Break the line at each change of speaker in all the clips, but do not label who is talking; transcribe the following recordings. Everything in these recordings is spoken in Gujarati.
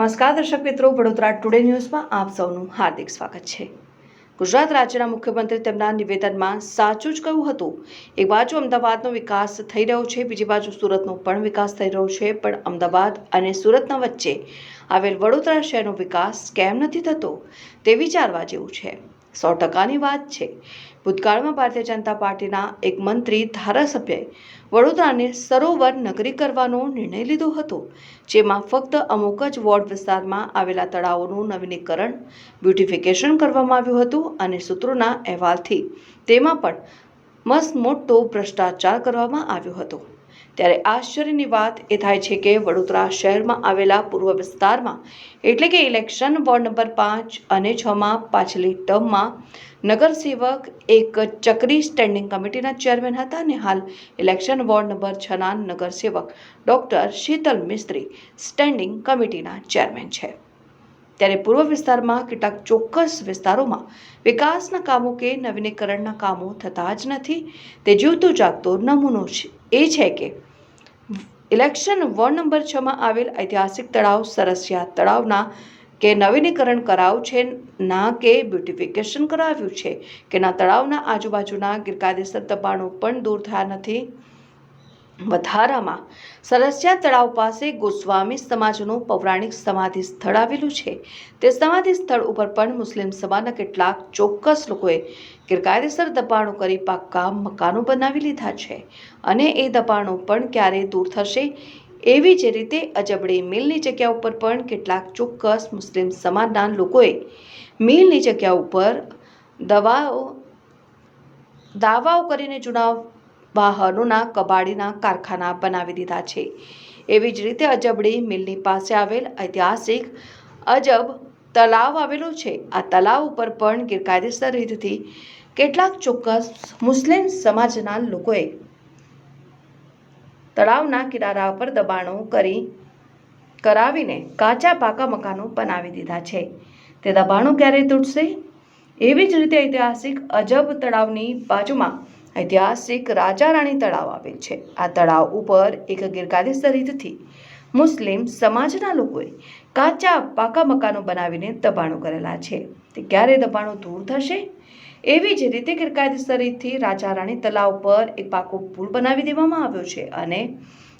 નમસ્કાર દર્શક મિત્રો, વડોદરા ટુડે ન્યૂઝમાં આપ સૌનું હાર્દિક સ્વાગત છે. ગુજરાત રાજ્યના મુખ્યમંત્રી તેમના નિવેદનમાં સાચું જ કહ્યું હતું. એક બાજુ અમદાવાદનો વિકાસ થઈ રહ્યો છે, બીજી બાજુ સુરતનો પણ વિકાસ થઈ રહ્યો છે, પણ અમદાવાદ અને સુરતના વચ્ચે આવેલ વડોદરા શહેરનો વિકાસ કેમ નથી થતો, તે વિચારવા જેવું છે. સો ટકાની વાત છે. ભૂતકાળમાં ભારતીય જનતા પાર્ટીના એક મંત્રી ધારાસભ્યએ વડોદરાને સરોવર નગરી કરવાનો નિર્ણય લીધો હતો, જેમાં ફક્ત અમુક જ વોર્ડ વિસ્તારમાં આવેલા તળાવોનું નવીનીકરણ, બ્યુટિફિકેશન કરવામાં આવ્યું હતું અને સૂત્રોના અહેવાલથી તેમાં પણ મસ્ત મોટો ભ્રષ્ટાચાર કરવામાં આવ્યો હતો. ત્યારે આશ્ચર્યની વાત એ થાય છે કે વડોદરા શહેરમાં આવેલા પૂર્વ વિસ્તારમાં એટલે કે ઇલેક્શન વોર્ડ નંબર પાંચ અને છમાં પાછલી ટર્મમાં નગરસેવક એક ચક્રી સ્ટેન્ડિંગ કમિટીના ચેરમેન હતા અને હાલ ઇલેક્શન વોર્ડ નંબર છના નગરસેવક ડૉક્ટર શીતલ મિસ્ત્રી સ્ટેન્ડિંગ કમિટીના ચેરમેન છે. ત્યારે પૂર્વ વિસ્તારમાં કેટલાક ચોક્કસ વિસ્તારોમાં વિકાસના કામો કે નવીનીકરણના કામો થતા જ નથી. તે જીવતો જાગતો નમૂનો છે, એ છે કે ઇલેક્શન વોર્ડ નંબર છમાં આવેલ ઐતિહાસિક તળાવ સરસિયા તળાવના કે નવીનીકરણ કરાવ છે, ના કે બ્યુટિફિકેશન કરાવ્યું છે, કે ના તળાવના આજુબાજુના ગેરકાયદેસર દબાણો પણ દૂર થયા નથી. વધારામાં સરસિયા તળાવ પાસે ગોસ્વામી સમાજનું પૌરાણિક સમાધિ સ્થળ આવેલું છે. તે સમાધિ સ્થળ ઉપર પણ મુસ્લિમ સમાજના કેટલાક ચોક્કસ લોકોએ ગેરકાયદેસર દબાણો કરી પાક્કા મકાનો બનાવી લીધા છે અને એ દબાણો પણ ક્યારે દૂર થશે એવી જ રીતે અજબડી મિલની જગ્યા ઉપર પણ કેટલાક ચોક્કસ મુસ્લિમ સમાજના લોકોએ મિલની જગ્યા ઉપર દવાઓ, દાવાઓ કરીને જૂના વાહનોના, કબાડીના કારખાના બનાવી દીધા છે. એવી જ રીતે અજબડી મિલની પાસે આવેલ ઐતિહાસિક અજબ તલાવ આવેલું છે. આ તલાવ ઉપર પણ ગેરકાયદેસર રીતથી કેટલાક ચોક્કસ મુસ્લિમ સમાજના લોકોએ તળાવના કિનારા પર દબાણો કરી, કરાવીને કાચા પાકા મકાનો બનાવી દીધા છે. તે દબાણો ક્યારે તૂટશે? એવી જ રીતે ઐતિહાસિક અજબ તળાવની બાજુમાં ઐતિહાસિક રાજા રાણી તળાવ આવેલ છે. આ તળાવ ઉપર એક ગેરકાયદેસર રીતથી મુસ્લિમ સમાજના લોકોએ કાચા પાકા મકાનો બનાવીને દબાણો કરેલા છે. તે ક્યારે દબાણો દૂર થશે? એવી જ રીતે ગેરકાયદેસર રીતથી રાજા રાણી તળાવ પર એક પાકો પુલ બનાવી દેવામાં આવ્યો છે અને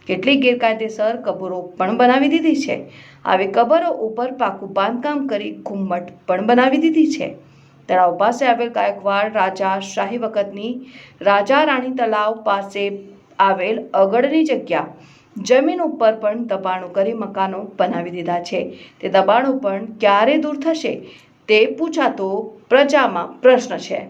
કેટલીક ગેરકાયદેસર કબરો પણ બનાવી દીધી છે. આવી કબરો ઉપર પાકું બાંધકામ કરી ઘુમ્મટ પણ બનાવી દીધી છે. તળાવ પાસે આવેલ ગાયકવાડ રાજા શાહી વખતની રાજા રાણી તળાવ પાસે આવેલ અગડની જગ્યા જમીન ઉપર પણ દબાણો કરી મકાનો બનાવી દીધા છે. તે દબાણો પણ ક્યારે દૂર થશે તે પૂછાતો પ્રજામાં પ્રશ્ન છે.